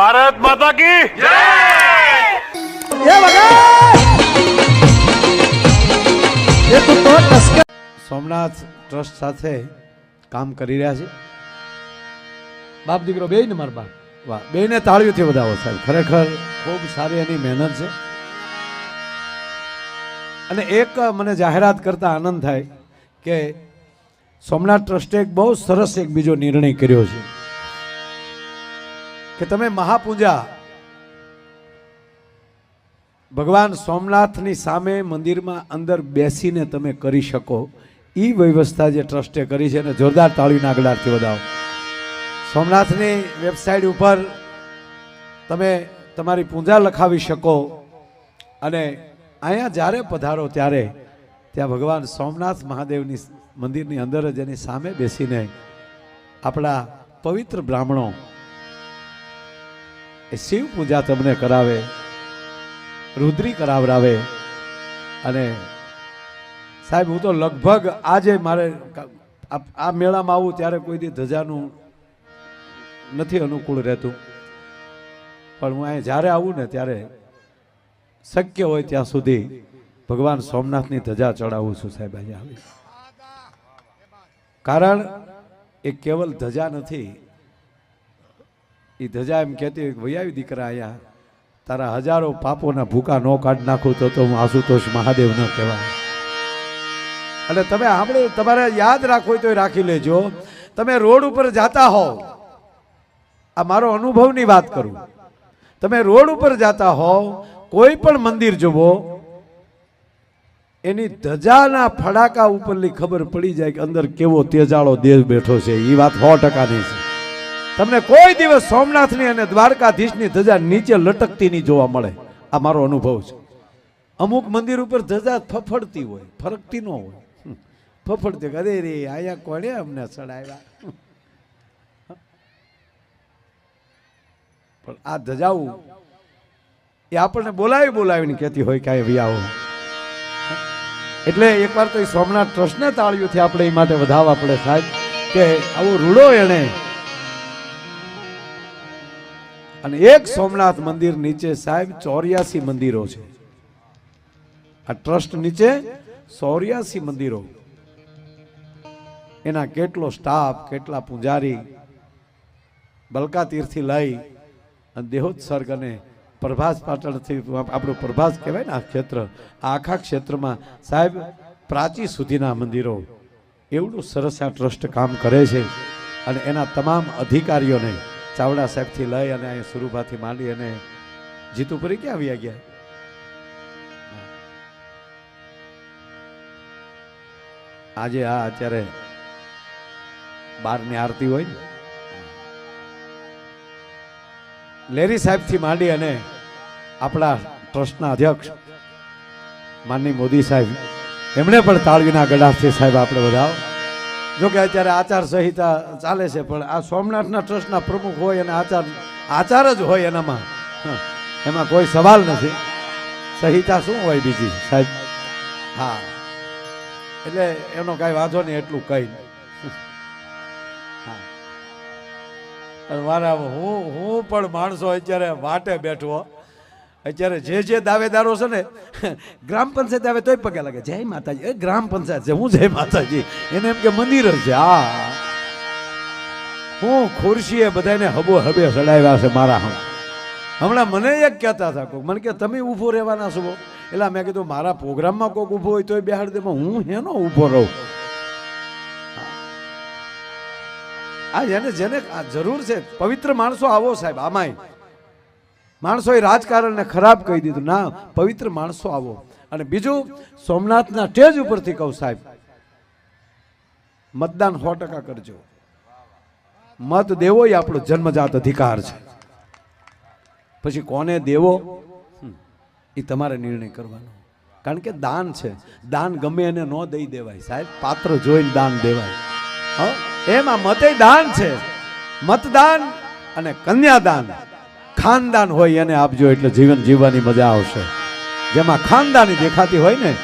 ભારત માતા કી એ વગર એ તું તો લશ્કર સોમનાથ ટ્રસ્ટ સાથે કામ કરી રહ્યા છે. બાપ દીકરો બે ને મારા બાપ? વાહ બે ને તાળીઓથી વધાવો સાહેબ. ખરેખર ખૂબ સારી એની મહેનત છે. અને એક મને જાહેરાત કરતા આનંદ થાય કે સોમનાથ ટ્રસ્ટે એક બહુ સરસ એક બીજો નિર્ણય કર્યો છે. કે તમે મહાપૂજા. ભગવાન સોમનાથની સામે મંદિરમાં અંદર બેસીને તમે કરી શકો. એ વ્યવસ્થા જે ટ્રસ્ટે કરી છે અને જોરદાર તાળીના નાગડારથી વધાવો. સોમનાથની વેબસાઇટ ઉપર તમે તમારી પૂજા લખાવી શકો. અને અહીંયા જ્યારે પધારો ત્યારે ત્યાં ભગવાન સોમનાથ મહાદેવની મંદિરની અંદર જ એની સામે બેસીને આપણા પવિત્ર બ્રાહ્મણો એ શિવ પૂજા તમને કરાવે, રુદ્રી કરાવડાવે અને સાહેબ, હું તો લગભગ આજે મારે આ મેળામાં આવું ત્યારે કોઈ દી ધજાનું નથી અનુકૂળ રહેતું. પણ હું અહીંયા જ્યારે આવું ને ત્યારે શક્ય હોય ત્યાં સુધી ભગવાન સોમનાથની ધજા ચડાવું છું સાહેબ, અહીંયા આવી કારણ એ કેવલ ધજા નથી એ ધજા એમ કહેતી હોય કે વૈયાવી દીકરા આયા. તારા હજારો પાપોના ભૂકા નો કાઢ નાખું તો તો હું આશુતોષ મહાદેવ ન કહેવાય. અને તમે આપણે તમારે યાદ હોય તો રાખી લેજો. તમે રોડ ઉપર જાતા હો આ મારો અનુભવની વાત કરું. તમે રોડ ઉપર જાતા હો કોઈ પણ મંદિર જુઓ, એની ધજાના ફડાકા ઉપરની ખબર પડી જાય કે અંદર કેવો તેજાળો દેશ બેઠો છે. એ વાત સો ટકાની છે. તમને કોઈ દિવસ સોમનાથની અને દ્વારકાધીશની ધજા નીચે લટકતી નહીં જોવા મળે. આ મારો અનુભવ છે. અમુક મંદિર ઉપર ધજા ફફડતી હોય, ફરકતી ન હોય. ફફડતી અરે રે, આયા કોણે અમને ચડાવ્યા પણ આ ધજાઓ એ આપણને બોલાવી બોલાવીને કહેતી હોય કાંઈ વિયાઓ. એટલે એકવાર તો એ સોમનાથ ટ્રસ્ટને તાળીઓથી આપણે એ માટે વધાવવા પડે સાહેબ, કે આવો રૂડો એણે અને એક સોમનાથ મંદિર નીચે સાહેબ ચોર્યાસી મંદિરો છે. આ ટ્રસ્ટ નીચે ચોર્યાસી મંદિરો. એના કેટલો સ્ટાફ, કેટલા પૂજારી બલકા તીરથી લઈ અને દેહોત્સર્ગ અને પ્રભાસ પાટણથી આપણું પ્રભાસ કહેવાય ને આ ક્ષેત્ર આખા ક્ષેત્રમાં સાહેબ પ્રાચી સુધીના મંદિરો. એવડું સરસ આ ટ્રસ્ટ કામ કરે છે અને એના તમામ અધિકારીઓને ચાવડા સાહેબથી લઈ અને અહીંયા સુરુભાથી માંડી અને જીતુપુરી ક્યાં આવ્યા ગયા? આજે આ અત્યારે બારની આરતી હોય ને? લેરી સાહેબથી માંડી અને આપણા ટ્રસ્ટના અધ્યક્ષ માનની મોદી સાહેબ, એમણે પણ તાળવીના ગળાથી સાહેબ આપણે વધાવો. જો કે અત્યારે આચાર સંહિતા ચાલે છે, પણ આ સોમનાથના ટ્રસ્ટના પ્રમુખ હોય અને આચાર આચાર જ હોય એનામાં. એમાં કોઈ સવાલ નથી. સંહિતા શું હોય બીજી, સાહેબ? હા. એટલે એનો કાંઈ વાંધો નહીં, એટલું કહી. હા. અને મારા હું હું પણ માણસો અત્યારે વાટે બેઠો. અત્યારે જે જે દાવેદારો છે ને, ગ્રામ પંચાયત આવે તોય પગે લાગે. જય માતાજી. એ ગ્રામ પંચાયત છે. હું જય માતાજી. એને એમ કે મંદિર છે. આ હું ખુરશીએ બધાને હબો હબે ચડાવ્યા છે મારા હમ. હમણાં મને એક કહેતા હતા કોક. મને કે, તમે ઊભો રહેવાના છો. એટલે મેં કીધું, મારા પ્રોગ્રામમાં કોઈક ઊભો હોય તોય બેહાડ દે. હું હેનો ઊભો રહું. આ જેને જેને જરૂર છે. પવિત્ર માણસો આવો સાહેબ, આમાંય. માણસોએ રાજકારણને ખરાબ કહી દીધું. ના, પવિત્ર માણસો આવો. અને બીજું, સોમનાથના સ્ટેજ ઉપરથી કહું સાહેબ, મતદાન સો ટકા કરજો. મત દેવો એ આપણો જન્મજાત અધિકાર છે. પછી કોને દેવો? એ તમારે નિર્ણય કરવાનો. કારણ કે દાન છે. દાન ગમે એને ન દઈ દેવાય સાહેબ. પાત્ર જોઈને દાન દેવાય. હં? એમાં મતે દાન છે. મતદાન અને કન્યાદાન. ખાનદાન હોય એને આપજો એટલે જીવન જીવવાની મજા આવશે. જેમાં ખાનદાની દેખાતી હોય ને,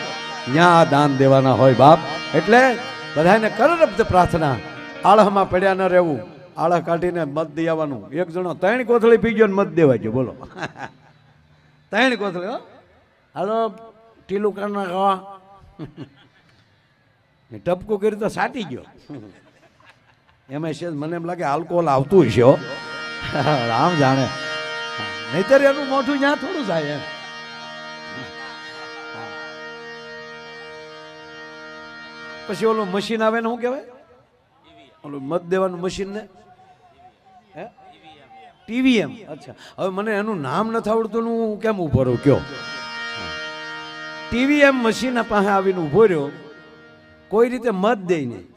ત્યાં આ દાન દેવાના હોય બાપ. એટલે બધાને કરરબ્ધ પ્રાર્થના. આળહમાં પડ્યા ન રહેવું. આળહ કાઢીને મત દઈ આવવાનું. એક જણો ત્રણ કોથળી પી ગયો ને મત દેવા ગયો. બોલો. ત્રણ કોથળી, હો. હાલો, ટીલું કરના ખાવા ટપકું કર્યું તો સાટી ગયો. એમાં છે મને એમ લાગે આલ્કોહોલ આવતું હશે રામ જાણે. નહીતર એનું મોઢું ત્યાં થોડું જાય એમ. પછી ઓલું મશીન આવે ને શું કહેવાય? ઓલું મત દેવાનું મશીન ને? ટીવીએમ. અચ્છા. હવે મને એનું નામ નથી આવડતું હું કેમ ઊભો રહું? કયો. ટીવીએમ મશીન પાસે આવીને ઊભો રહ્યો. કોઈ રીતે મત દે નહીં.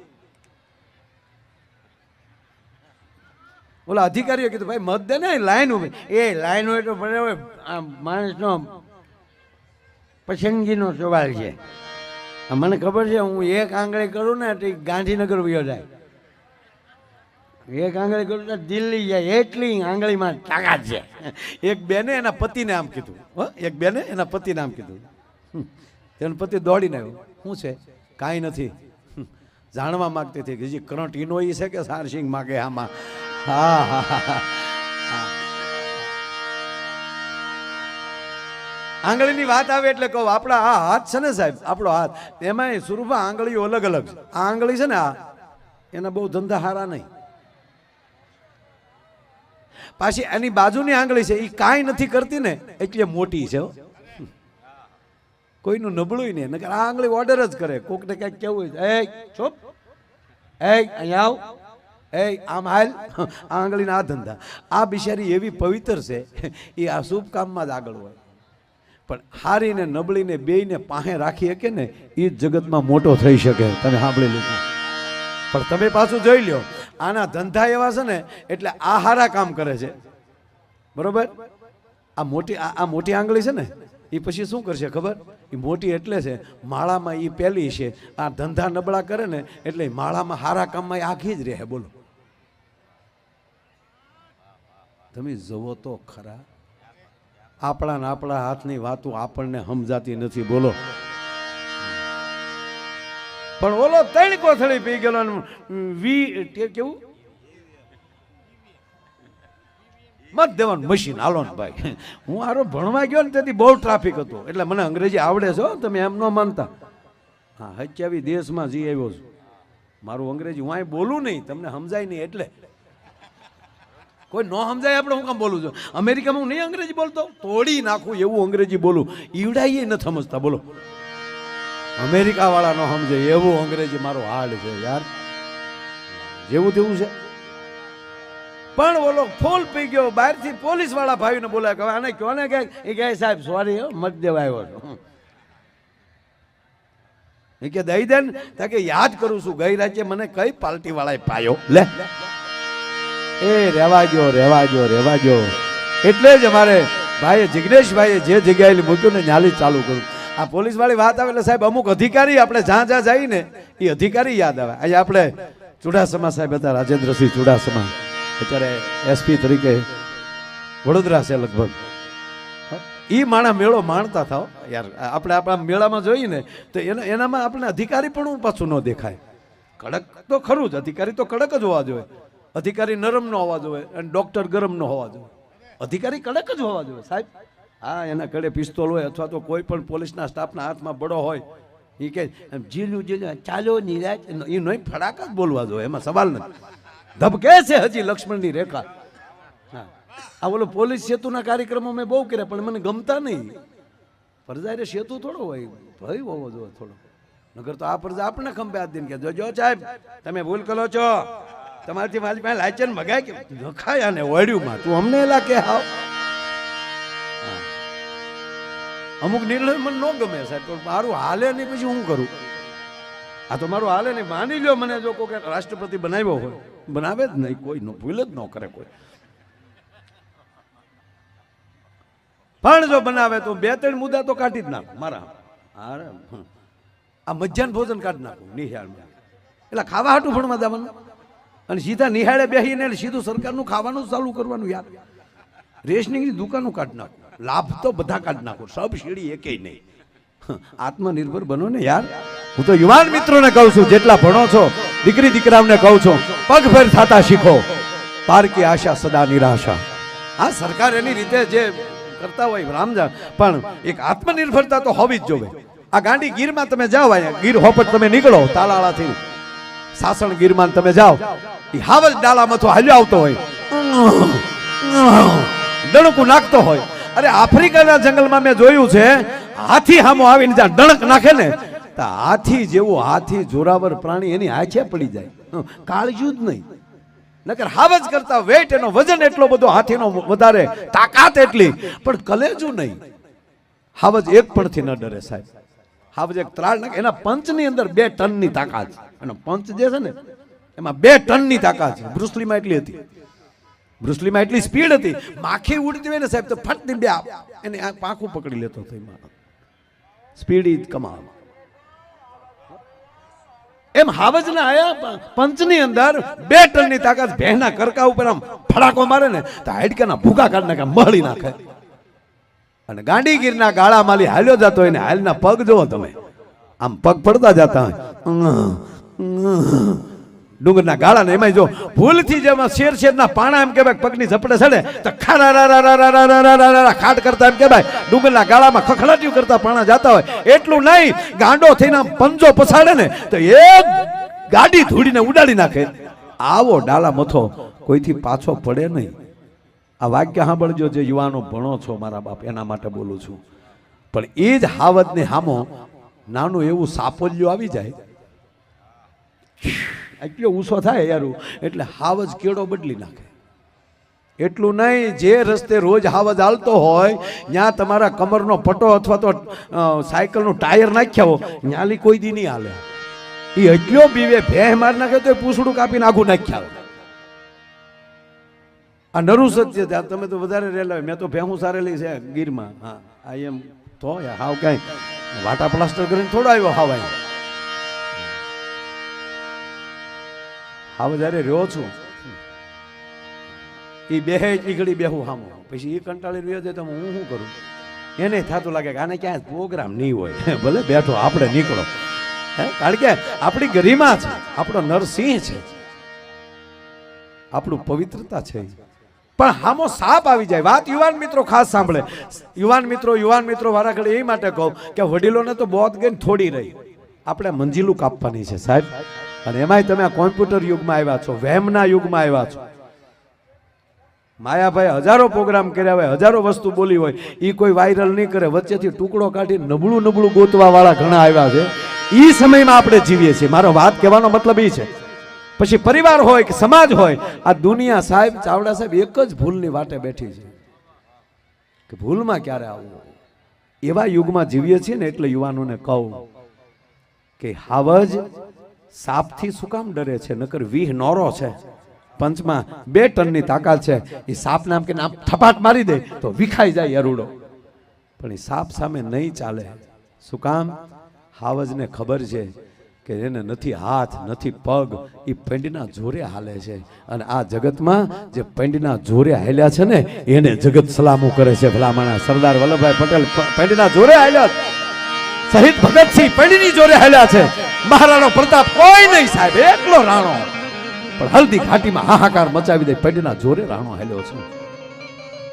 ઓલા અધિકારીઓ કીધું, ભાઈ, મત દે ને લાઈન ઊભી એ લાઈન હોય તો બરાબર આ માણસનો પસંદગીનો સવાલ છે. મને ખબર છે, હું એક આંગળી કરું ને તો ગાંધીનગર વયો જાય. એક આંગળી કરું તો દિલ્હી જાય, એટલી આંગળીમાં તાકાત છે. એક બેને એના પતિને આમ કીધું. હો, એક બેને એના પતિને આમ કીધું. તેનો પતિ દોડીને આવ્યો. શું છે? કાંઈ નથી. જાણવા માગતી હતી કે જે કરંટ એ છે કે સારસિંગ માગે આમાં. હા હા હા આંગળીની વાત આવે એટલે કહું, આપણા આ હાથ છે ને સાહેબ, આપણો હાથ એમાંય સ્વરૂપમાં આંગળીઓ અલગ અલગ છે. આ આંગળી છે ને આ, એના બહુ ધંધા હારા નહીં. પાછી એની બાજુની આંગળી છે એ કાંઈ નથી કરતી ને, એટલે મોટી છે કોઈનું નબળું નહીં, નકર આ આંગળી ઓર્ડર જ કરે. કોકને ક્યાંક કેવું હોય એ, છોપ. એ, અહીંયા આવ. એ આમ હાલ? આ આંગળીના આ ધંધા આ બિચારી એવી પવિત્ર છે, એ આ શુભ કામમાં જ આગળ હોય. પણ હારીને નબળીને બેયને પાસે રાખી શકે ને, એ જ જગતમાં મોટો થઈ શકે. તમે સાંભળી લીધું પણ તમે પાછું જોઈ લ્યો, આના ધંધા એવા છે ને, એટલે આ હારા કામ કરે છે. બરોબર? આ મોટી આ મોટી આંગળી છે ને, એ પછી શું કરશે ખબર? એ મોટી એટલે છે, માળામાં એ પહેલી છે, આ ધંધા નબળા કરે ને, એટલે માળામાં હારા કામમાં આખી જ રહે, બોલો. તમે જુઓ તો ખરા. આપણા આપણા હાથની વાતો આપણને સમજાતી નથી, બોલો. પણ ઓલો ત્રણ કોથળી પી ગયેલો વી કેવું? મત દેવાનું મશીન, હાલો ને ભાઈ. હું આરો ભણવા ગયો ને તેથી બહુ ટ્રાફિક હતો. એટલે મને અંગ્રેજી આવડે છે તમે એમ ન માનતા. હા હચ્યાવી દેશમાં જઈ આવ્યો છું. મારું અંગ્રેજી હું અહીં બોલું નહીં, તમને સમજાય નહીં એટલે. કોઈ ન સમજાય આપણે હું કામ બોલું છું? અમેરિકામાં હું નહીં અંગ્રેજી બોલતો? તોડી નાખું એવું અંગ્રેજી બોલું. ઈવડાઈએ ન સમજતા, બોલો. અમેરિકાવાળા ન સમજે, એવું અંગ્રેજી મારો હાલ છે, યાર. જેવું તેવું છે. પણ ઓલો ફૂલ પી ગયો, બહારથી પોલીસવાળા ભાઈને બોલાય કે આને કયો ને કે? એ કહે, સાહેબ સોરી મત દેવાયો છો. એ કે દઈ દે ને. કે, યાદ કરું છું, ગઈ રાજ્ય મને કઈ પાર્ટી વાળાએ પાયો? લે. એ રહેવા જો રહેવા જો રહેવા જો એટલે જ અમારે ભાઈએ જિગ્નેશભાઈએ જે જગ્યાએ મૂક્યું ને ન્યાલી ચાલુ કરું આ પોલીસવાળી વાત આવે એટલે સાહેબ અમુક અધિકારી આપણે જ્યાં જ્યાં જઈએ ને એ અધિકારી યાદ આવે. આજે આપણે ચુડાસમા સાહેબ હતા, રાજેન્દ્રસિંહ ચુડાસમા. અત્યારે એસપી તરીકે વડોદરા છે લગભગ. એ માણા મેળો માણતા થાવ યાર, આપણે આપણા મેળામાં જોઈએ ને તો એના એનામાં આપણે અધિકારી પણ પાછું ન દેખાય. કડક તો ખરું જ, અધિકારી તો કડક જ હોવા જોઈએ. અધિકારી નરમનો હોવા જોઈએ અને ડૉક્ટર ગરમનો હોવા જોઈએ અધિકારી કડક જ હોવા જોઈએ, સાહેબ. હા, એના કડે પિસ્તોલ હોય અથવા તો કોઈ પણ પોલીસના સ્ટાફના હાથમાં બડો હોય એ કે જીલું જીલું ચાલો નિરાજ. એ નહીં, ફડાક જ બોલવા જોઈએ, એમાં સવાલ નથી. ધબકે છે હજી લક્ષ્મણની રેખા. હા. આ બોલો પોલીસ સેતુના કાર્યક્રમો મેં બહુ કર્યા, પણ મને ગમતા નહીં. ફરજાઈ સેતુ થોડો હોય, ભય હોવો જોઈએ થોડો. નગર તો આ ફરજા આપણે ખંભે હાથ દઈને કે જોજો સાહેબ, તમે ભૂલ કરો છો. તમારાથી મારી પાસે લાયચન મગાય કે નખાયા ને વળ્યુંમાં તું અમને એલા કે હાવ? અમુક નિર્ણય મને ન ગમે સાહેબ, પણ મારું હાલે નહીં પછી હું કરું? આ તો મારું હાલે નહીં. માની લ્યો મને જો કોઈ રાષ્ટ્રપતિ બનાવ્યો હોય. બનાવે જ નહીં કોઈ, નો ભૂલ જ ન કરે કોઈ. પણ જો બનાવે તો બે ત્રણ મુદ્દા તો કાઢી જ નાખું મારા આ મધ્યાહન ભોજન કાઢી નાખું, નિહાળમાં. એટલે ખાવા હાટું ભણવા જવાનું અને સીધા નિહાળે બેસીને સીધું સરકારનું ખાવાનું ચાલુ કરવાનું યાર. રેશનિંગની દુકાનો કાઢી નાખો. લાભ તો બધા કાઢી નાખું. સબસિડી શેડી નહીં. આત્મનિર્ભર બનો ને યાર. હું તો યુવાન મિત્રોને કહું છું, જેટલા ભણો છો, દીકરી દીકરાઓને કહું છું, પગભેર થતા શીખો. પારકી આશા સદા નિરાશા. આ સરકાર એની રીતે જે કરતા હોય રામજા પણ એક આત્મનિર્ભરતા તો હોવી જ જોવે. આ ગાંડી ગીરમાં તમે જાઓ ગીર હોપટ તમે નીકળો, તાલાળાથી. સાસણ ગીરમાં તમે જાઓ. એ હાવલ ડાલા મથો હાલ્યો આવતો હોય. ડણકું નાખતો હોય. અરે આફ્રિકાના જંગલમાં મેં જોયું છે, હાથી હામો આવીને જ્યાં ડણક નાખે ને, તો હાથી જેવું હાથી જોરાવર પ્રાણી એની આછે પડી જાય. કાળજું જ નહીં. નકર હાવજ કરતા વેટ એનો વજન એટલો બધો હાથીનો વધારે તાકાત એટલી. પણ કલેજું નહીં. હાવજ એક પણથી ન ડરે સાહેબ. હાવજ એક ત્રાળ નાખે એના પંચની અંદર બે ટનની તાકાત. છે અને પંચ જે છે ને, એમાં બે ટનની તાકાત છે. બ્રુસલીમાં એટલી હતી. બ્રુસલીમાં એટલી સ્પીડ હતી. માખી ઉડતી હોય ને સાહેબ, તો ફટતી બે એને આ પાંખું પકડી લેતો હતો એમાં. સ્પીડ ઇઝ કમાલ એમ હાવજના આયા પંચની અંદર બે ટનની તાકાત. ભેના કરકા ઉપર આમ ફડાકો મારે ને, તો હાડકાના ભૂકા કાઢ નાખે મળી નાખે. અને ગાંડીગીરના ગાળા માલી હાલ્યો જતો હોય ને, હાલના પગ જુઓ તમે. આમ પગ પડતા જતા હોય. ડુંગરના ગાળા ને એમાં જો ભૂલથી જેમાં શેર શેરના પાણા એમ કહેવાય પગની ઝપડે ચડે, તો ખાડા ખાટ કરતા એમ કહેવાય. ડુંગરના ગાળામાં ખખડાટ્યું કરતા પાણા જતા હોય. એટલું નહીં, ગાંડો થઈને પંજો પછાડે ને, તો એક ગાડી ધૂળીને ઉડાડી નાખે. આવો ડાલા મથો, કોઈથી પાછો પડે નહીં. આ વાક્ય સાંભળજો જે યુવાનો ભણો છો, મારા બાપ, એના માટે બોલું છું. પણ એ જ હાવતને હામો, નાનું એવું સાપોલિયું આવી જાય. એટલો ઊંસો થાય યારું એટલે હાવજ કેળો બદલી નાખે. એટલું નહીં, જે રસ્તે રોજ હાવજ હાલતો હોય ત્યાં તમારા કમરનો પટો અથવા તો સાયકલનું ટાયર નાખ્યા હો, ન્યાલી કોઈ દી નહીં હાલે. એ એટલો બીવે, ભેહ માર નાખે તો પૂછડું કાપીને આખું નાખ્યા. આ નરું સત્ય છે તમે તો વધારે રહેલા હોય, મેં તો ભેહું સારેલી છે ગીરમાં. હા, આ એમ તો હાવ કાંઈ વાટા પ્લાસ્ટર કરીને થોડો આવ્યો, હાવ અહીં હાવ જ્યારે રહ્યો છું. એ બે ઈગળી બેહું હામો. પછી એ કંટાળી રહ્યો છે તો હું શું કરું? એને થતું લાગે કે આને ક્યાંય પ્રોગ્રામ નહીં હોય. ભલે બેઠો, આપણે નીકળો. કારણ કે આપણી ગરિમા છે. આપણો નરસિંહ છે. આપણું પવિત્રતા છે. પણ હામો સાપ આવી જાય. વાત યુવાન મિત્રો ખાસ સાંભળે. યુવાન મિત્રો યુવાન મિત્રો વારા ઘડી એ માટે કહું કે વડીલોને તો બોધ ગઈ થોડી રહી. આપણે મંજિલું કાપવાની છે, સાહેબ. અને એમાંય તમે કોમ્પ્યુટર યુગમાં આવ્યા છો વહેમના યુગમાં આવ્યા છો. માયાભાઈ હજારો પ્રોગ્રામ કર્યા હોય, હજારો વસ્તુ બોલી હોય એ કોઈ વાયરલ નહીં કરે. વચ્ચેથી ટુકડો કાઢી નબળું નબળું ગોતવા વાળા ઘણા આવ્યા છે. એ સમયમાં આપણે જીવીએ છીએ. મારો વાત કહેવાનો મતલબ એ છે. પછી પરિવાર હોય કે સમાજ હોય, આ દુનિયા સાહેબ ચાવડા સાહેબ એક જ ભૂલની વાટે બેઠી છે. કે ભૂલમાં ક્યારે આવવું એવા યુગમાં જીવીએ છીએ ને એટલે યુવાનોને કહું કે હાવજ સાપથી શું કામ ડરે છે? નકર વીહ નોરો છે. પંચમાં બે ટનની તાકાત છે. એ સાપ નામ કે નામ થપાટ મારી દે તો વિખાઈ જાય અરૂડો. પણ એ સાપ સામે નહીં ચાલે. શું કામ? હાવજને ખબર છે કે એને નથી હાથ, નથી પગ, એ પેંડના જોરે હાલે છે. અને આ જગતમાં જે પેંડના જોરે હાલ્યા છે ને, એને જગત સલામું કરે છે. ભલામણા સરદાર વલ્લભભાઈ પટેલ પેંડના જોરે હાલ્યા. શહીદ ભગતસિંહ પેંડની જોરે હાલ્યા છે. મહારાણો પ્રતાપ કોઈ નહીં સાહેબ, એકલો રાણો. પણ હલ્દી ઘાટીમાં હાહાકાર મચાવી દે પંડના જોરે રાણો હાલ્યો છે.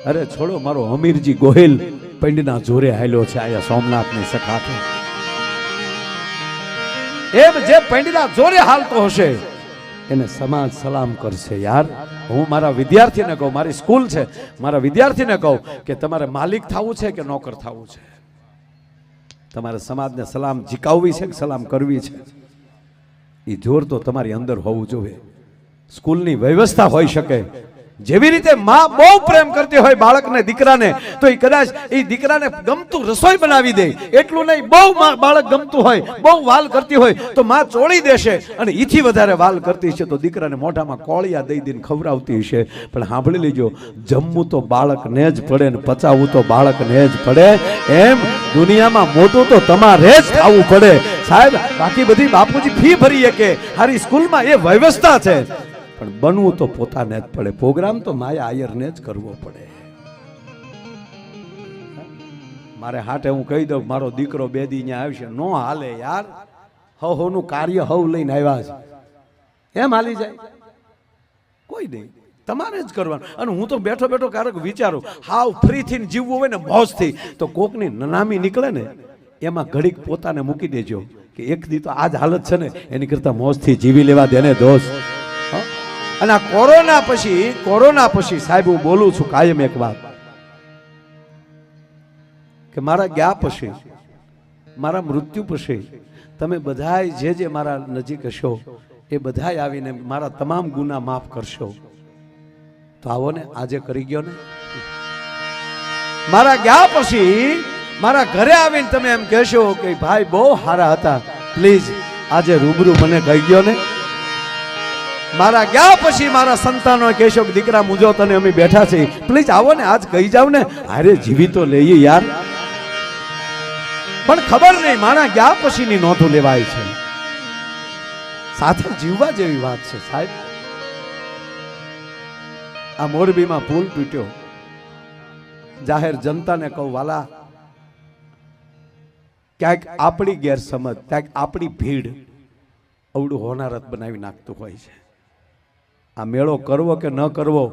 અરે છોડો મારો અમીરજી ગોહિલ પંડના જોરે હાલ્યો છે આયા સોમનાથની સખાતે. એમ જે પંડના જોરે હાલતો હશે, એને સમાજ સલામ કરશે યાર. હું મારા વિદ્યાર્થીને કહું, મારી સ્કૂલ છે, મારા વિદ્યાર્થીને કહું કે તમારે માલિક થવું છે કે નોકર થવું છે? તમારે સમાજને સલામ જીકાવવી છે કે સલામ કરવી છે? એ જોર તો તમારી અંદર હોવું જોઈએ. સ્કૂલની વ્યવસ્થા હોઈ શકે. જેવી રીતે માં બહુ પ્રેમ કરતી હોય બાળકને, દીકરાને, તો એ કદાચ એ દીકરાને ગમતું રસોઈ બનાવી દે. એટલું નહીં, બહુ બાળક ગમતું હોય, બહુ વાલ કરતી હોય, તો માં ચોળી દેશે અને એથી વધારે વાલ કરતી છે તો દીકરાને મોઢામાં કોળિયા દઈ દઈને ખવડાવતી હશે. પણ સાંભળી લેજો, જમવું તો બાળકને જ પડે ને પચાવવું તો બાળકને જ પડે. એમ દુનિયામાં મોટું તો તમારે જ થવું પડે. સાહેબ, બાકી બધી બાપુજી ફી ભરી શકે. હારી સ્કૂલમાં એ વ્યવસ્થા છે. પણ બનવું તો પોતાને જ પડે. પ્રોગ્રામ તો માયા આયરને જ કરવો પડે. મારે હાટે હું કહી દઉં, મારો દીકરો બે દી ત્યાં આવશે. નો હાલે યાર. હવ હોનું કાર્ય હવ લઈને આવ્યા છે. એમ હાલી જાય. કોઈ નહીં. તમારે જ કરવાનું. અને હું તો બેઠો બેઠો ક્યારેક વિચારું, હાવ ફ્રીથી જીવવું હોય ને મોજથી, તો કોકની નનામી નીકળે ને, એમાં ઘડીક પોતાને મૂકી દેજો કે એક દી તો આ જ હાલત છે ને, એની કરતા મોજથી જીવી લેવા દે ને દોસ્ત? અને આ કોરોના પછી કોરોના પછી સાહેબ, હું બોલું છું કાયમ એક વાત. કે મારા ગયા પછી મારા મૃત્યુ પછી તમે બધાય જે જે મારા નજીક હશો, એ બધાય આવીને મારા તમામ ગુના માફ કરશો. તો આવો ને, આજે કરી ગયો ને? મારા ગયા પછી, મારા ઘરે આવીને તમે એમ કહેશો કે ભાઈ બહુ સારા હતા. પ્લીઝ, આજે રૂબરૂ મને કહી ગયો ને? મારા ગયા પછી મારા સંતાનો કહેશો દીકરા મુજો તને અમે બેઠા છીએ. પ્લીઝ આવો ને, આજ કહી જાવ ને. અરે, જીવી તો લઈએ યાર. પણ ખબર નહીં માણા ગયા પછીની નોંધો લેવાય છે. સાથે જીવવા જેવી વાત છે, સાહેબ. આ મોરબીમાં પુલ તૂટ્યો. જાહેર જનતાને કહું, વાલા, ક્યાંક આપણી ગેરસમજ, ક્યાંક આપણી ભીડ અવડું હોનારત બનાવી નાખતું હોય છે. આ મેળો કરવો કે ન કરવો,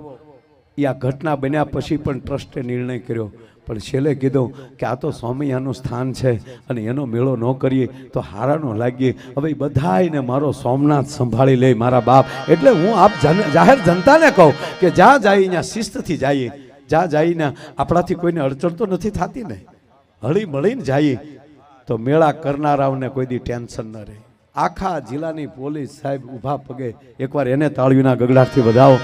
એ આ ઘટના બન્યા પછી પણ ટ્રસ્ટે નિર્ણય કર્યો. પણ છેલ્લે કીધું કે આ તો સ્વામિયાનું સ્થાન છે અને એનો મેળો ન કરીએ તો હારાનો લાગીએ. હવે બધાને મારો સોમનાથ સંભાળી લે મારા બાપ. એટલે હું આપ જાહેર જનતાને કહું કે જ્યાં ત્યાં શિસ્તથી જઈએ. જ્યાં જઈને આપણાથી કોઈને અડચણ તો નથી થતી ને. હળી મળીને જઈએ. તો મેળા કરનારાઓને કોઈ દી ટેન્શન ન રહે. આખા જિલ્લાની પોલીસ સાહેબ ઊભા પગે એકવાર એને તાળવીના ગગડાટથી વધાવો.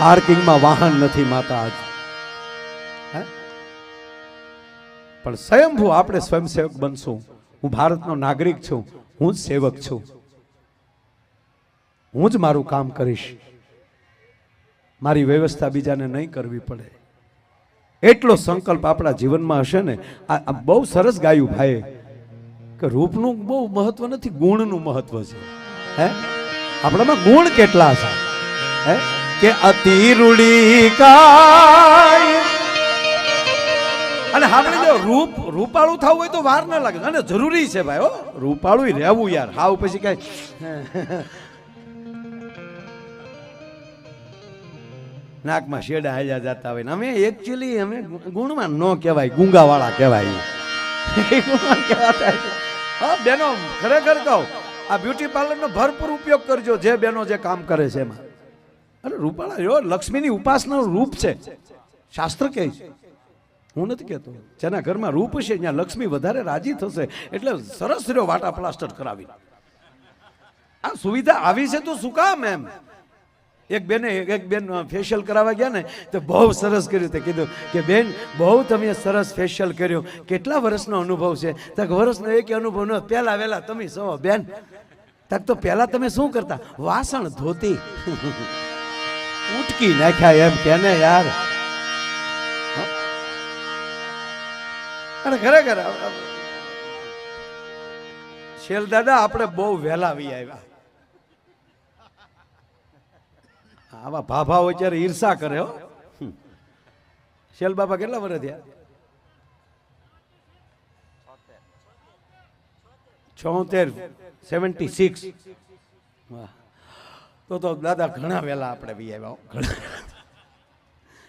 પાર્કિંગમાં વાહન નથી માતા આજ? પણ સ્વયંભૂ આપણે સ્વયંસેવક બનશું. હું ભારતનો નાગરિક છું. હું જ સેવક છું. હું જ મારું કામ કરીશ. મારી વ્યવસ્થા બીજાને નહીં કરવી પડે. એટલો સંકલ્પ આપણા જીવનમાં હશે ને. આ બહુ સરસ ગાયું ભાઈ કે રૂપનું બહુ મહત્વ નથી, ગુણનું મહત્વ છે. હે? આપણામાં ગુણ કેટલા છે? હે? કે અતિ રૂડી કાય અને આપણે જો રૂપ, રૂપાળું થવું હોય તો વાર ના લાગે. અને જરૂરી છે ભાઈ, હો. રૂપાળું રહેવું યાર. હાવ પછી કઈ. નાકમાં શેડા હાલ્યા જતા હોય અમે એકચ્યુઅલી અમે ગુણમાં ન કહેવાય, ગુંગાવાળા કહેવાય. હા, બેનો, ખરેખર કહું, આ બ્યુટી પાર્લરનો ભરપૂર ઉપયોગ કરજો જે બેનો જે કામ કરે છે એમાં. અરે રૂપાળા જો લક્ષ્મીની ઉપાસનાનું રૂપ છે. શાસ્ત્ર કહે છે. હું નથી કહેતો. જેના ઘરમાં રૂપ છે, ત્યાં લક્ષ્મી વધારે રાજી થશે. એટલે સરસ રહ્યો વાટા પ્લાસ્ટર કરાવી આ સુવિધા આવી છે તો શું કામ એમ? એક બેને એક બેન ફેશિયલ કરાવવા ગયા ને, તો બહુ સરસ કર્યું. તે કીધું કે, બેન, બહુ તમે સરસ ફેશિયલ કર્યું. કેટલા વર્ષનો અનુભવ છે? તક વર્ષનો એક અનુભવ ન, પહેલાં વહેલા તમે સો બેન. તક તો પહેલાં તમે શું કરતા? વાસણ ધોતી. ઉટકી નાખ્યા એમ કે ને, યાર. અને ખરેખર, શેલ દાદા, આપણે બહુ વહેલા વી આવ્યા. આવા ભાભાઓ અત્યારે ઈર્ષા કરે હો. શેલ બાબા કેટલા વર્ષ થયા? છોતેર. Seventy six. તો તો દાદા ઘણા વહેલા આપણે બી આવ્યા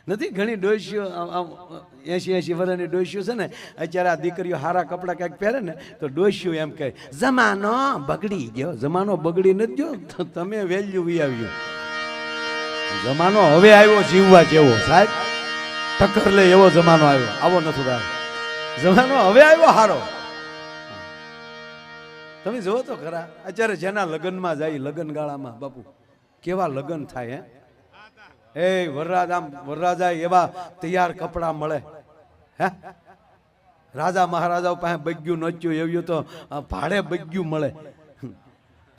નથી, ઘણી ડોસીઓ એસી એસી વર્ષની ડોસીઓ છે ને, અત્યારે આ દીકરીઓ હારા કપડાં ક્યાંક પહેરે ને, તો ડોસીઓ એમ કહે, જમાનો બગડી ગયો. જમાનો બગડી નથી ગયો તમે વેલ્યુ વી આવ્યું. જમાનો હવે આવ્યો જીવવા જેવો, સાહેબ. ટક્કર લે, એવો જમાનો આવ્યો. આવો નથી ભાઈ જમાનો હવે આવ્યો હારો. તમે જુઓ તો ખરા. અત્યારે જેના લગ્નમાં જાય લગ્ન ગાળામાં બાપુ. કેવા લગ્ન થાય, હે? એ વરરાજ આમ વરરાજા એવા તૈયાર કપડાં મળે. હે? રાજા મહારાજાઓ પાસે બગ્યું નચ્યું, એવું તો ભાડે બગ્યું મળે.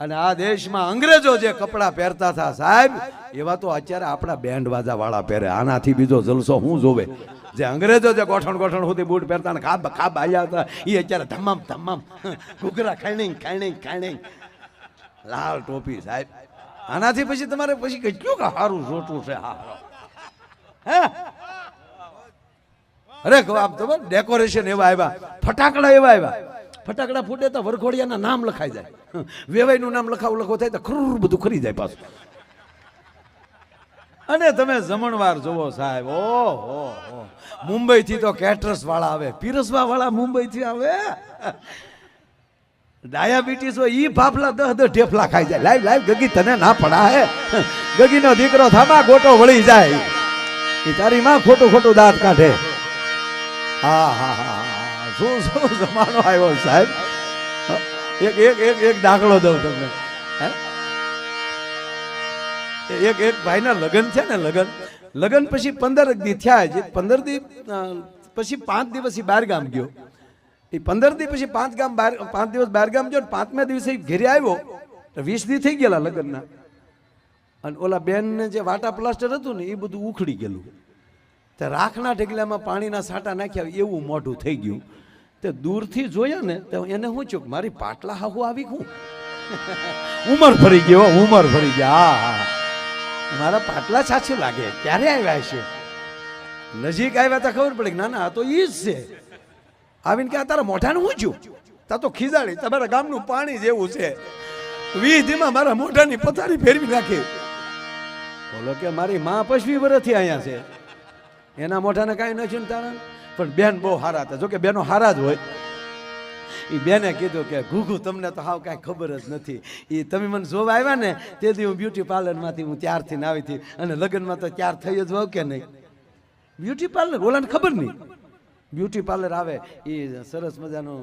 અને આ દેશમાં અંગ્રેજો જે કપડાં પહેરતા હતા, સાહેબ, એવા તો અત્યારે આપણા બેન્ડ વાળા પહેરે. આનાથી બીજો જલસો હું જોવે? જે અંગ્રેજો જે ગોઠણ ગોઠણ સુધી બૂટ પહેરતા ને ખાબ ખાબ આવ્યા હતા એ અત્યારે તમામ તમામ ઘૂઘરા ખાણી ખાણી ખાણી લાલ ટોપી, સાહેબ. આનાથી પછી તમારે પછી કેટલું કે સારું જોતું છે, હા, હે. અરે આમ તો ડેકોરેશન એવા આવ્યા, ફટાકડા એવા આવ્યા. ફટાકડા ફૂટે તો વરઘોડિયાના નામ લખાઈ જાય. વેવાઈનું નામ લખાવું લખો થાય તો ખરૂર બધું ખરી જાય પાછું. અને તમે જમણવાર જોવો સાહેબ, ઓહો મુંબઈ થી તો કેટરસ વાળા આવે પીરસવા વાળા મુંબઈ થી આવે. ડાયાબિટીસ હોય ઈ ફાફલા દહ દહ ઢેફલા ખાઈ જાય. લાઈવ લાઈવ ગગી, તને ના પડા હે ગગીનો દીકરો થામા ગોટો વળી જાય. ઈ તારી માં ખોટું ખોટું દાંત કાઢે. હા હા હા. શું શું જમાનો આવ્યો સાહેબ? એક એક એક એક દાખલો દઉં તમને. એક એક ભાઈના લગ્ન છે ને લગ્ન. લગ્ન પછી પંદર દી થયા જે પંદર દી પછી પાંચ દિવસ ઈ બહાર ગામ ગયો. એ પંદર દી પછી પાંચ ગામ બાર પાંચ દિવસ બહાર ગામ ગયો પાંચમા દિવસે ઘેરે આવ્યો. વીસ દી થઈ ગયેલા લગ્નના. અને ઓલા બેનને જે વાટા પ્લાસ્ટર હતું ને એ બધું ઉખડી ગયેલું. તે રાખના ઢગલામાં પાણીના સાટા નાખ્યા, એવું મોઢું થઈ ગયું. તે દૂરથી જોયા ને તો એને શું છું મારી પાટલા હાહુ આવી હું. ઉમર ફરી ગયો ઉમર ફરી ગયા મારા પાટલા સાચું લાગે ક્યારે આવ્યા છે નજીક આવ્યા તો ખબર પડે કે ના ના આ તો ઈ જ છે. આવીને કે તારા મોઢાનું હું છું? તા તો ખીજાડી તમારા ગામનું પાણી જેવું છે. વીધીમાં મારા મોઢાની પથારી ફેરવી નાખી. બોલો કે મારી માં પશ્વી વર્ષથી અહીંયા છે. એના મોઢાને કાંઈ નથી ને તારા? પણ બેન બહુ હારા હતા. જોકે બેનો હારા જ હોય. એ બેને કીધું કે, ઘૂઘું, તમને તો હાવ કાંઈ ખબર જ નથી. એ તમે મને જોવા આવ્યા ને તેથી હું બ્યુટી પાર્લરમાંથી હું ત્યારથી ને આવી હતી અને લગ્નમાં તો ત્યાર થઈ જ હોવ કે નહીં? બ્યુટી પાર્લર ઓલાને ખબર નહીં. બ્યુટી પાર્લર આવે એ સરસ મજાનું.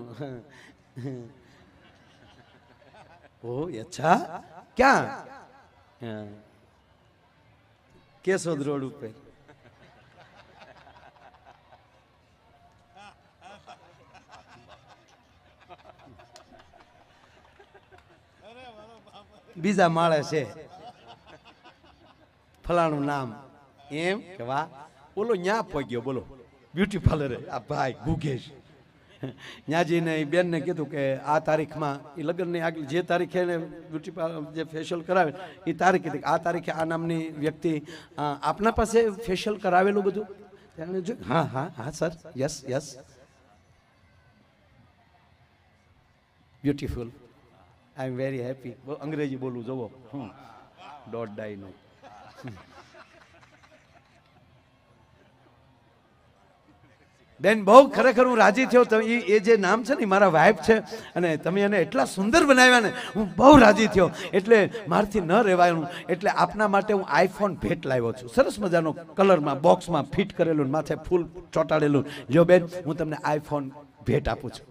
ઓ, અચ્છા. ક્યાં. કેશોદ રોડ ઉપર. બીજા માળે છે. ફલાણું નામ એમ કે વાહ. બોલો ન્યા પગ્યો બોલો. બ્યુટી પાર્લરે આ ભાઈ ગુગેશ ન્યાજીને એ બેનને કીધું કે આ તારીખમાં એ લગ્નની આગળ જે તારીખે એને બ્યુટી પાર્લર જે ફેશિયલ કરાવે એ તારીખ કીધી આ તારીખે આ નામની વ્યક્તિ આપના પાસે ફેશિયલ કરાવેલું બધું? તેણે જો હા હા હા sir yes yes beautiful I am very happy અંગ્રેજી બોલું, જુઓ. હું ડોટ ડાયનું બેન, બહુ ખરેખર હું રાજી થયો. તમે એ જે નામ છે ને મારા વાઇફ છે. અને તમે એને એટલા સુંદર બનાવ્યા ને, હું બહુ રાજી થયો. એટલે મારથી ન રહેવાયું એટલે આપના માટે હું આઈફોન ભેટ લાવ્યો છું. સરસ મજાનો કલરમાં બોક્સમાં ફિટ કરેલું માથે ફૂલ ચોંટાડેલું. જો બેન, હું તમને આઈફોન ભેટ આપું છું.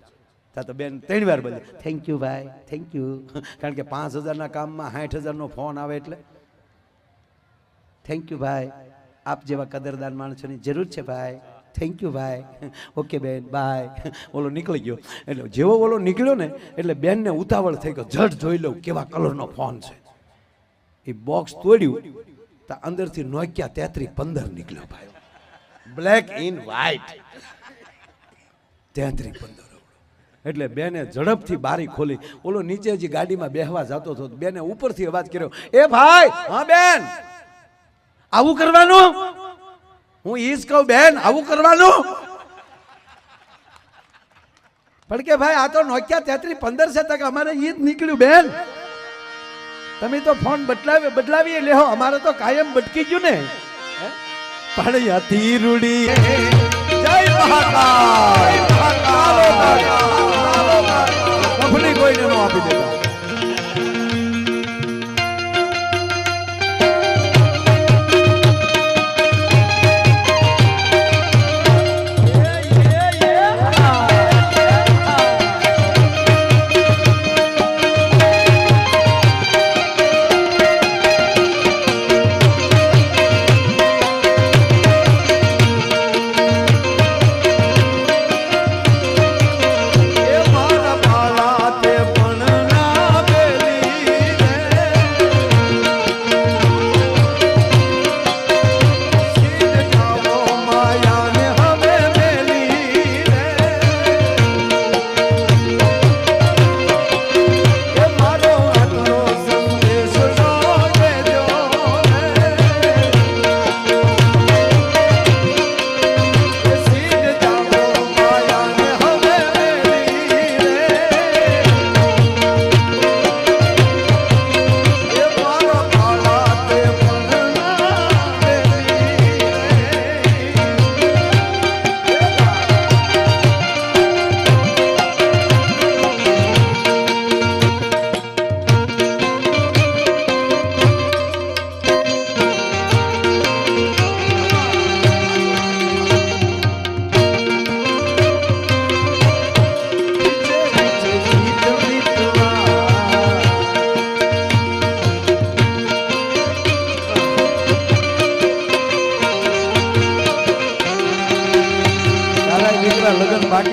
તા તો બેન ત્રણ વાર બોલે થેન્ક યુ ભાઈ થેન્ક યુ કારણ કે પાંચ હજારના કામમાં સાઠ હજારનો ફોન આવે એટલે. થેન્ક યુ ભાઈ, આપ જેવા કદરદાન માણસોની જરૂર છે, ભાઈ. થેન્ક યુ ભાઈ. ઓકે બેન બાય ઓલો નીકળી ગયો. એટલે જેવો ઓલો નીકળ્યો ને, એટલે બેનને ઉતાવળ થઈ ગયો જટ જોઈ લઉં કેવા કલરનો ફોન છે. એ બોક્સ તોડ્યું, તો અંદરથી નોક્યા તેત્રી પંદર નીકળ્યો, ભાઈ. બ્લેક ઇન વ્હાઈટ તેત્રી પંદર. એટલે બેને ઝડપથી બારી ખોલી. ઓલો નીચે જે ગાડીમાં બેહવા જતો હતો, બેને ઉપરથી અવાજ કર્યો, એ ભાઈ, હા બેન. આવું કરવાનું? હું ઈ જ કહું, બેન, આવું કરવાનું. પણ કે ભાઈ, આ તો નોકિયા તેત્રી પંદર છે તક અમારે ઈ જ નીકળ્યું, બેન. તમે તો ફોન બદલાવી બદલાવી લેહો અમારે તો કાયમ બટકી ગયું ને? પણ યાથી રૂડી જય મહાકાલ કફની કોઈને ન આપી દેતા.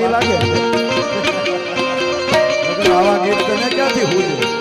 લાગે. આવા ગીત તને ક્યાંથી ભૂલ્યું?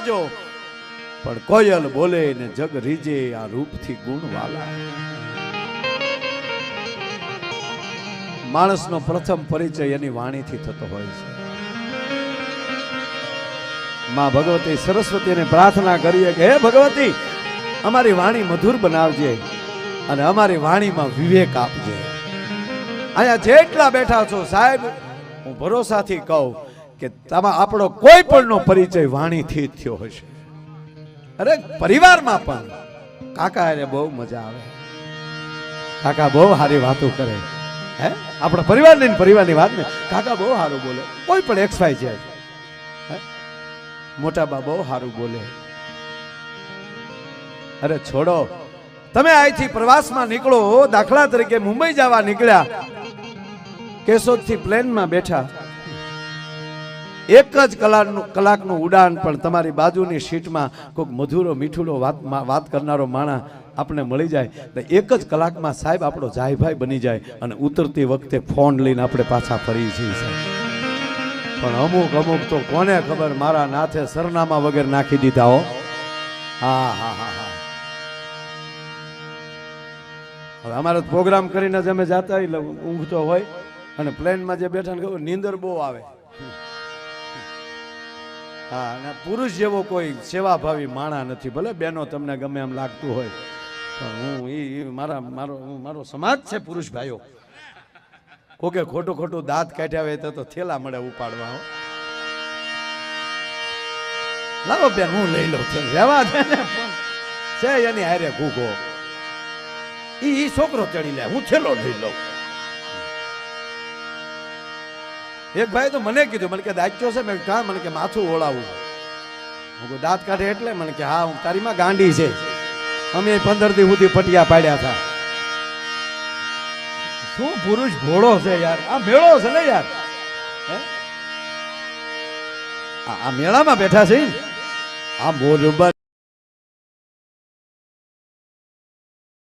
કેરી પાખજો પણ કોયલ બોલે ને જગ રીજે આ રૂપથી ગુણવાલા. માણસનો પ્રથમ પરિચય એની વાણીથી થતો હોય છે. માં ભગવતી સરસ્વતીને પ્રાર્થના કરીએ કે, હે ભગવતી, અમારી વાણી મધુર બનાવજે અને અમારી વાણીમાં વિવેક આપજે. અહીંયા જેટલા બેઠા છો સાહેબ, હું ભરોસાથી કહું કે તમા આપણો કોઈ પણનો પરિચય વાણીથી જ થયો હશે. અરે પરિવારમાં પણ કાકા એને બહુ મજા આવે. કાકા બહુ સારી વાતો કરે. હે? આપણા પરિવારની પરિવારની વાત ને. કાકા બહુ સારું બોલે. કોઈ પણ એક્સ વાય છે મોટા બા બહુ સારું બોલે. અરે છોડો. તમે અહીંથી પ્રવાસમાં નીકળો, દાખલા તરીકે મુંબઈ જવા નીકળ્યા. કેશોદથી પ્લેનમાં બેઠા. એક જ કલાકનું કલાકનું ઉડાન પણ તમારી બાજુની સીટમાં કોઈક મધુરો મીઠુડો વાત વાત કરનારો માણસ આપણે મળી જાય. તો એક જ કલાકમાં સાહેબ આપણો જાયભાઈ બની જાય અને ઉતરતી વખતે ફોન લઈને આપણે પાછા ફરી છીએ સાહેબ. પણ અમુક અમુક તો કોને ખબર મારા નાથે સરનામા વગર નાખી દીધા હો. હા હા હા હા. હવે અમારે પ્રોગ્રામ કરીને જ અમે જાતા એટલે ઊંઘતો હોય. અને પ્લેનમાં જે બેઠા ને નીંદર બહુ આવે. હા પુરુષ જેવો કોઈ સેવાભાવી માણા નથી, ભલે બેનો તમને ગમે એમ લાગતું હોય. પણ હું એ મારા, મારો મારો સમાજ છે પુરુષ ભાઈઓ. કોકે ખોટું ખોટું દાંત કાઢ્યા હોય તો થેલા મળે ઉપાડવા લાવો બેન, હું લઈ લઉં છું રહેવા દે છે એની હારે ઘૂઘો. એ છોકરો ચડી લે, હું થેલો લઈ લઉં. એક ભાઈ તો મને કીધું મને કે દાચ્યો છે મેં કા મને કે માથું ઓળાવું. હું કહું, દાંત કાઢે એટલે? મને કે હા હું તારીમાં ગાંડી છે. અમે પંદર દી સુધી પટિયા પાડ્યા હતા. શું પુરુષ ભોળો છે યાર? આ મેળો છે ને યાર? આ મેળામાં બેઠા છે? આ મોરબા